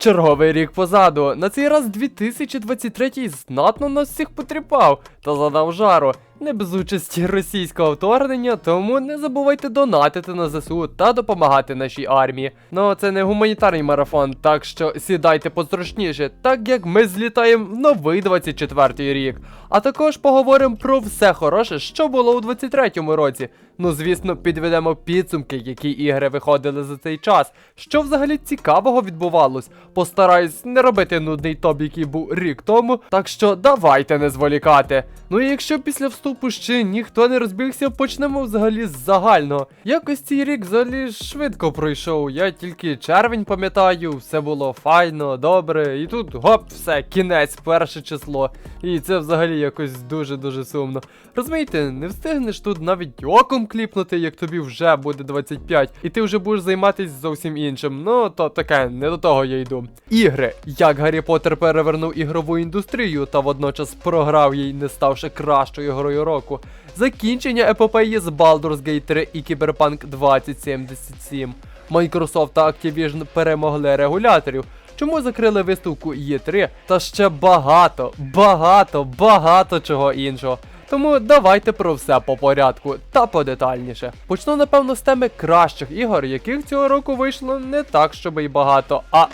Черговий рік позаду. На цей раз 2023 знатно нас всіх потріпав та задав жару. Не без участі російського вторгнення, тому не забувайте донатити на ЗСУ та допомагати нашій армії. Ну це не гуманітарний марафон, так що сідайте позручніше, так як ми злітаємо в новий 24 рік. А також поговоримо про все хороше, що було у 23-му році. Ну, звісно, підведемо підсумки, які ігри виходили за цей час. Що взагалі цікавого відбувалось. Постараюсь не робити нудний топ, який був рік тому. Так що давайте не зволікати. Ну і якщо після вступу ще ніхто не розбігся, почнемо взагалі з загального. Якось цей рік взагалі швидко пройшов. Я тільки червень пам'ятаю, все було файно, добре. І тут гоп, все, кінець, перше число. І це взагалі якось дуже-дуже сумно. Розумієте, не встигнеш тут навіть оком кліпнути, як тобі вже буде 25, і ти вже будеш займатися зовсім іншим. Ну, то таке, не до того я йду. Ігри. Як Гаррі Поттер перевернув ігрову індустрію та водночас програв їй, не ставши кращою грою року. Закінчення епопеї з Baldur's Gate 3 і Cyberpunk 2077. Microsoft та Activision перемогли регуляторів. Чому закрили виставку Є3 та ще багато, багато, багато чого іншого. Тому давайте про все по порядку та подетальніше. Почну, напевно, з теми кращих ігор, яких цього року вийшло не так, щоб і багато, а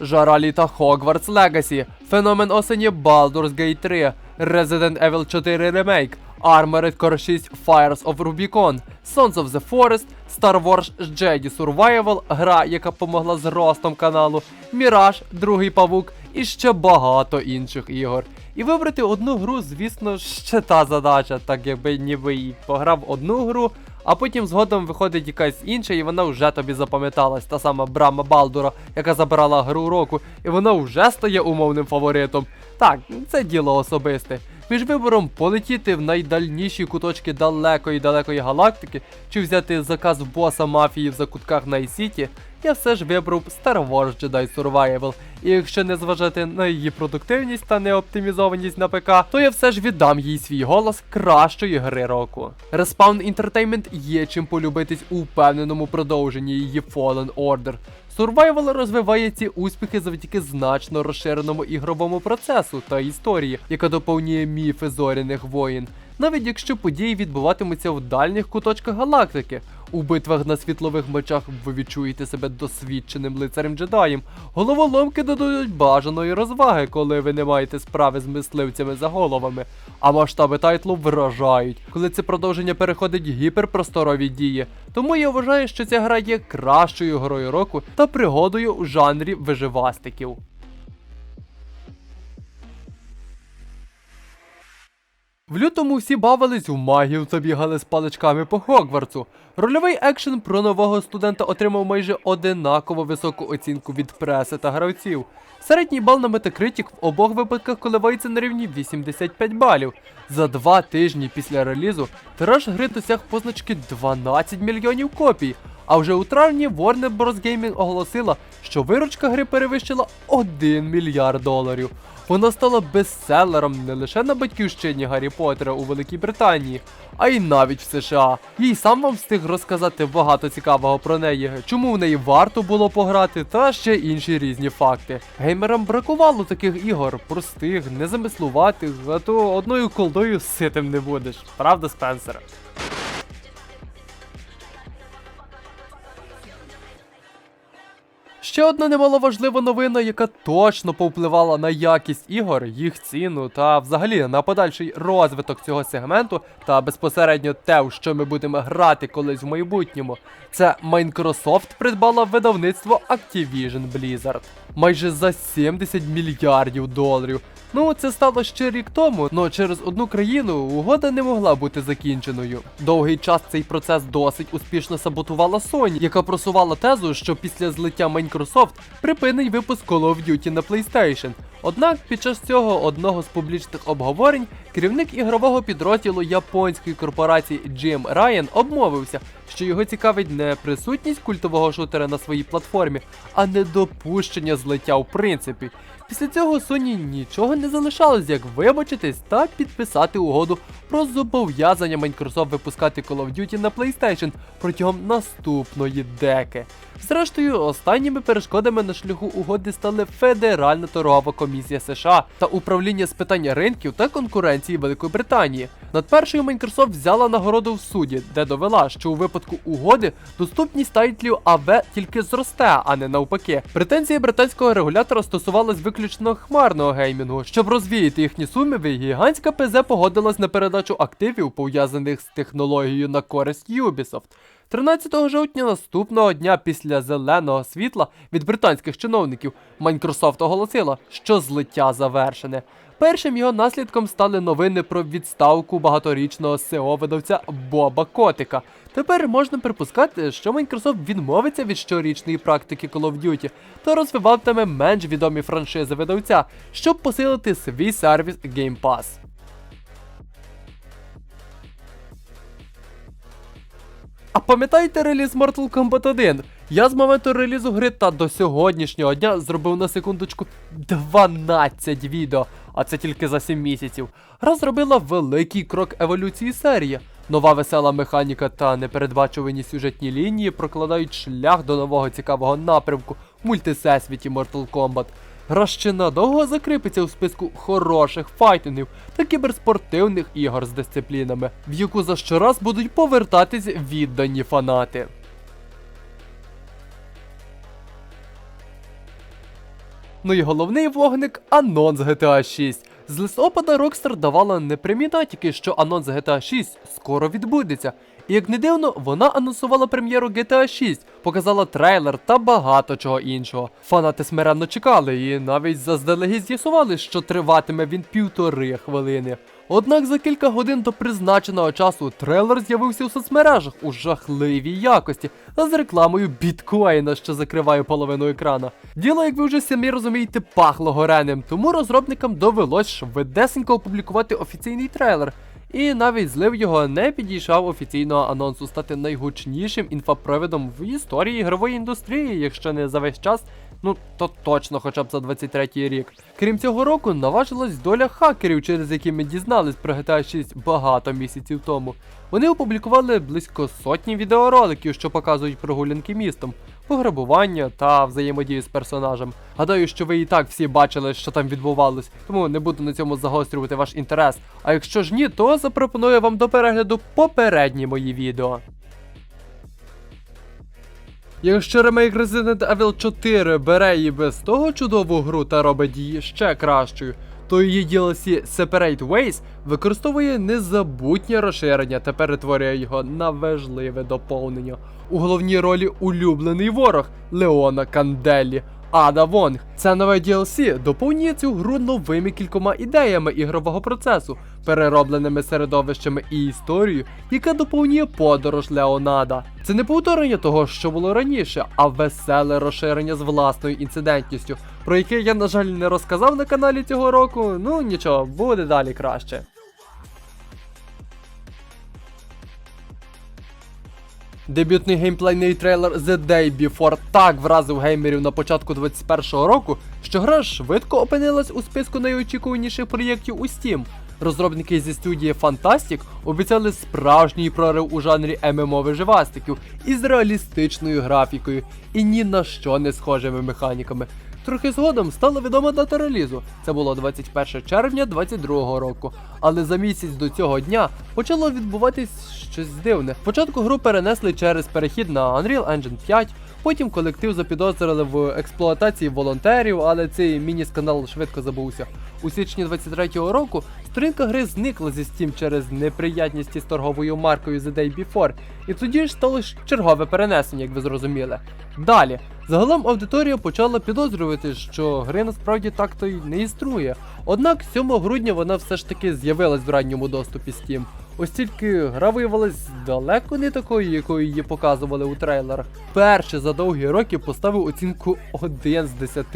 Жара літа Hogwarts Legacy, феномен осені Baldur's Gate 3, Resident Evil 4 Remake, Armored Core 6 Fires of Rubicon, Sons of the Forest, Star Wars Jedi Survival, гра, яка помогла з ростом каналу, Mirage, Другий Павук і ще багато інших ігор. І вибрати одну гру, звісно, ще та задача, так якби ніби і пограв одну гру, а потім згодом виходить якась інша, і вона вже тобі запам'яталась. Та сама Брама Балдура, яка забрала гру року, і вона вже стає умовним фаворитом. Так, це діло особисте. Між вибором полетіти в найдальніші куточки далекої далекої галактики, чи взяти заказ боса мафії в закутках Найсіті, я все ж вибрав Star Wars Jedi Survival. І якщо не зважати на її продуктивність та неоптимізованість на ПК, то я все ж віддам їй свій голос кращої гри року. Respawn Entertainment є чим полюбитись у впевненому продовженні її Fallen Order. Survival розвиває ці успіхи завдяки значно розширеному ігровому процесу та історії, яка доповнює міфи зоряних воїн. Навіть якщо події відбуватимуться в дальніх куточках галактики. У битвах на світлових мечах ви відчуєте себе досвідченим лицарем джедаєм. Головоломки додають бажаної розваги, коли ви не маєте справи з мисливцями за головами. А масштаби тайтлу вражають, коли це продовження переходить гіперпросторові дії. Тому я вважаю, що ця гра є кращою грою року та пригодою у жанрі виживастиків. В лютому всі бавились у магію та бігали з паличками по Хогвартсу. Рольовий екшен про нового студента отримав майже одинаково високу оцінку від преси та гравців. Середній бал на Metacritic в обох випадках коливається на рівні 85 балів. За два тижні після релізу тираж гри досяг позначки 12 мільйонів копій. А вже у травні Warner Bros. Gaming оголосила, що виручка гри перевищила 1 мільярд доларів. Вона стала бестселером не лише на батьківщині Гаррі Поттера у Великій Британії, а й навіть в США. Їй сам вам встиг розказати багато цікавого про неї, чому в неї варто було пограти, та ще інші різні факти. Геймерам бракувало таких ігор, простих, незамислуватих, а то одною колдою ситим не будеш. Правда, Спенсер? Ще одна немаловажлива новина, яка точно повпливала на якість ігор, їх ціну та взагалі на подальший розвиток цього сегменту та безпосередньо те, в що ми будемо грати колись в майбутньому. Це Microsoft придбала видавництво Activision Blizzard. Майже за 70 мільярдів доларів. Ну, це стало ще рік тому, але через одну країну угода не могла бути закінченою. Довгий час цей процес досить успішно саботувала Sony, яка просувала тезу, що після злиття Microsoft припинить випуск Call of Duty на PlayStation. Однак під час цього одного з публічних обговорень керівник ігрового підрозділу японської корпорації GM Ryan обмовився, що його цікавить не присутність культового шутера на своїй платформі, а недопущення злиття в принципі. Після цього Sony нічого не залишалось, як вибачитись та підписати угоду про зобов'язання Microsoft випускати Call of Duty на PlayStation протягом наступної деки. Зрештою, останніми перешкодами на шляху угоди стали Федеральна торгова комісія США та управління з питання ринків та конкуренції Великої Британії. Над першою Microsoft взяла нагороду в суді, де довела, що у випадку угоди доступність тайтлів АВ тільки зросте, а не навпаки. Претензії британського регулятора стосувались виключно хмарного геймінгу. Щоб розвіяти їхні сумніви, гігантська ПЗ погодилась на передачу активів, пов'язаних з технологією на користь Ubisoft. 13 жовтня наступного дня після зеленого світла від британських чиновників Microsoft оголосила, що злиття завершене. Першим його наслідком стали новини про відставку багаторічного SEO видавця Боба Котика. Тепер можна припускати, що Microsoft відмовиться від щорічної практики Call of Duty та розвиватиме менш відомі франшизи видавця, щоб посилити свій сервіс Game Pass. А пам'ятаєте реліз Mortal Kombat 1? Я з моменту релізу гри та до сьогоднішнього дня зробив на секундочку 12 відео, а це тільки за 7 місяців. Гра зробила великий крок еволюції серії. Нова весела механіка та непередбачувані сюжетні лінії прокладають шлях до нового цікавого напрямку в мультисесвіті Mortal Kombat. Гра ще надовго закріпиться у списку хороших файтингів та кіберспортивних ігор з дисциплінами, в яку за щораз будуть повертатись віддані фанати. Ну і головний вогник анонс GTA 6. З листопада Rockstar давала непрямі натяки, що анонс GTA 6 скоро відбудеться. Як не дивно, вона анонсувала прем'єру GTA 6, показала трейлер та багато чого іншого. Фанати смиренно чекали і навіть заздалегідь з'ясували, що триватиме він півтори хвилини. Однак за кілька годин до призначеного часу трейлер з'явився у соцмережах у жахливій якості та з рекламою біткоїна, що закриває половину екрана. Діло, як ви вже самі розумієте, пахло гореним, тому розробникам довелось швидесенько опублікувати офіційний трейлер. І навіть злив його не підійшов офіційного анонсу стати найгучнішим інфопровідом в історії ігрової індустрії, якщо не за весь час, ну то точно хоча б за 23-й рік. Крім цього року, наважилась доля хакерів, через які ми дізнались про GTA 6 багато місяців тому. Вони опублікували близько сотні відеороликів, що показують прогулянки містом, пограбування та взаємодію з персонажем. Гадаю, що ви і так всі бачили, що там відбувалось, тому не буду на цьому загострювати ваш інтерес. А якщо ж ні, то запропоную вам до перегляду попередні мої відео. Якщо ремейк Resident Evil 4 бере її без того чудову гру та робить її ще кращою, то її DLC Separate Ways використовує незабутнє розширення та перетворює його на важливе доповнення. У головній ролі улюблений ворог Леона Канделлі. Ада Вонг. Це нове DLC доповнює цю гру новими кількома ідеями ігрового процесу, переробленими середовищами і історією, яка доповнює подорож Леонада. Це не повторення того, що було раніше, а веселе розширення з власною інцидентністю, про яке я, на жаль, не розказав на каналі цього року. Ну нічого, буде далі краще. Дебютний геймплейний трейлер The Day Before так вразив геймерів на початку 21-го року, що гра швидко опинилась у списку найочікуваніших проєктів у Steam. Розробники зі студії Fantastic обіцяли справжній прорив у жанрі ММО виживастиків із реалістичною графікою і ні на що не схожими механіками. Трохи згодом стала відома дата релізу. Це було 21 червня 22 року. Але за місяць до цього дня почало відбуватись щось дивне. Спочатку гру перенесли через перехід на Unreal Engine 5, потім колектив запідозрили в експлуатації волонтерів, але цей міні-скандал швидко забувся. У січні 23-го року сторінка гри зникла зі Steam через неприятність із торговою маркою The Day Before, і тоді ж сталося чергове перенесення, як ви зрозуміли. Далі, загалом аудиторія почала підозрювати, що гри насправді так то й не існує. Однак 7 грудня вона все ж таки з'явилась в ранньому доступі Steam. Ось тільки гра виявилась далеко не такою, якою її показували у трейлерах. Перше за довгі роки поставив оцінку 1 з 10.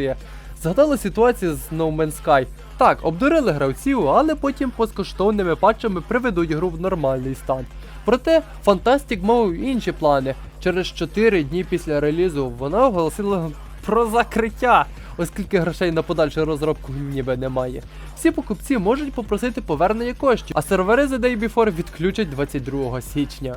Згадала ситуацію з No Man's Sky. Так, обдурили гравців, але потім безкоштовними патчами приведуть гру в нормальний стан. Проте Fantastic мав інші плани. Через 4 дні після релізу вона оголосила про закриття. Оскільки грошей на подальшу розробку ніби немає. Всі покупці можуть попросити повернення коштів, а сервери The Day Before відключать 22 січня.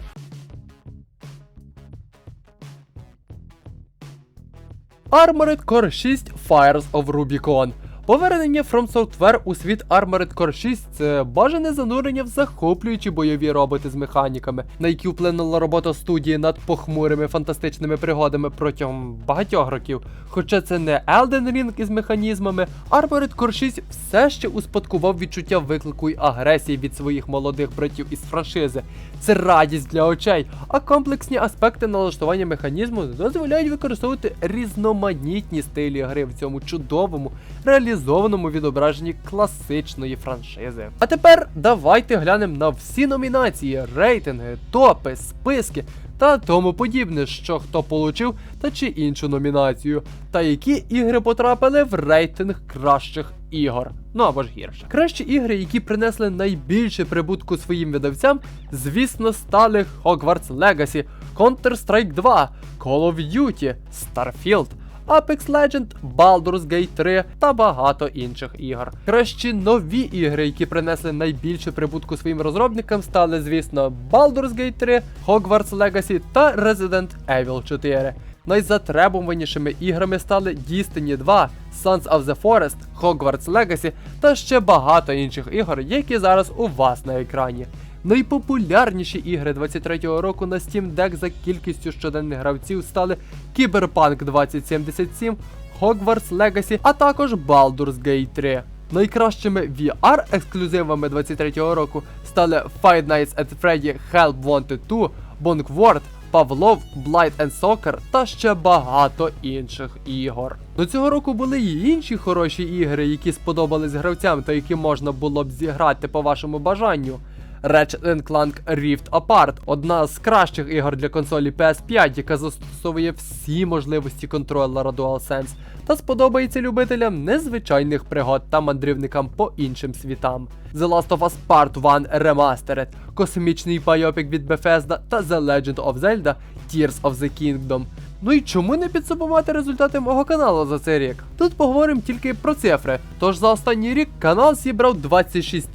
Armored Core 6 Fires of Rubicon. Повернення From Software у світ Armored Core 6 це бажане занурення в захоплюючі бойові роботи з механіками, на які вплинула робота студії над похмурими фантастичними пригодами протягом багатьох років. Хоча це не Elden Ring із механізмами, Armored Core 6 все ще успадкував відчуття виклику й агресії від своїх молодих братів із франшизи. Це радість для очей, а комплексні аспекти налаштування механізму дозволяють використовувати різноманітні стилі гри в цьому чудовому, реалізованому відображенні класичної франшизи. А тепер давайте глянемо на всі номінації, рейтинги, топи, списки та тому подібне, що хто получив та чи іншу номінацію, та які ігри потрапили в рейтинг кращих ігор. Ну або ж гірше. Кращі ігри, які принесли найбільше прибутку своїм видавцям, звісно, стали Hogwarts Legacy, Counter-Strike 2, Call of Duty, Starfield, Apex Legend, Baldur's Gate 3 та багато інших ігор. Кращі нові ігри, які принесли найбільше прибутку своїм розробникам, стали, звісно, Baldur's Gate 3, Hogwarts Legacy та Resident Evil 4. Найзатребуванішими іграми стали Destiny 2, Sons of the Forest, Hogwarts Legacy та ще багато інших ігор, які зараз у вас на екрані. Найпопулярніші ігри 23-го року на Steam Deck за кількістю щоденних гравців стали Cyberpunk 2077, Hogwarts Legacy, а також Baldur's Gate 3. Найкращими VR ексклюзивами 23-го року стали Five Nights at Freddy Help Wanted 2, Bonkworld, Павлов, Blight and Soccer та ще багато інших ігор. До цього року були й інші хороші ігри, які сподобались гравцям та які можна було б зіграти по вашому бажанню. Ratchet Clank Rift Apart одна з кращих ігор для консолі PS5, яка застосовує всі можливості контролера DualSense, та сподобається любителям незвичайних пригод та мандрівникам по іншим світам. The Last of Us Part 1 Remastered, космічний пайопік від Bethesda та The Legend of Zelda Tears of the Kingdom. Ну і чому не підсумувати результати мого каналу за цей рік? Тут поговоримо тільки про цифри. Тож за останній рік канал зібрав 26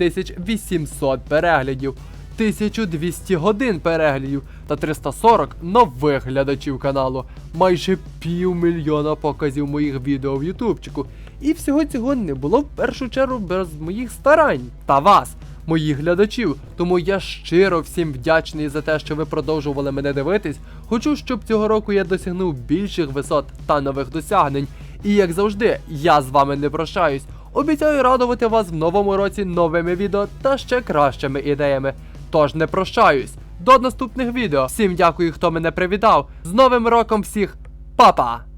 800 переглядів, 1200 годин переглядів та 340 нових глядачів каналу, майже півмільйона показів моїх відео в ютубчику. І всього цього не було в першу чергу без моїх старань та вас моїх глядачів. Тому я щиро всім вдячний за те, що ви продовжували мене дивитись. Хочу, щоб цього року я досягнув більших висот та нових досягнень. І як завжди, я з вами не прощаюсь. Обіцяю радувати вас в новому році новими відео та ще кращими ідеями. Тож не прощаюсь. До наступних відео. Всім дякую, хто мене привітав. З Новим роком всіх, Па-па!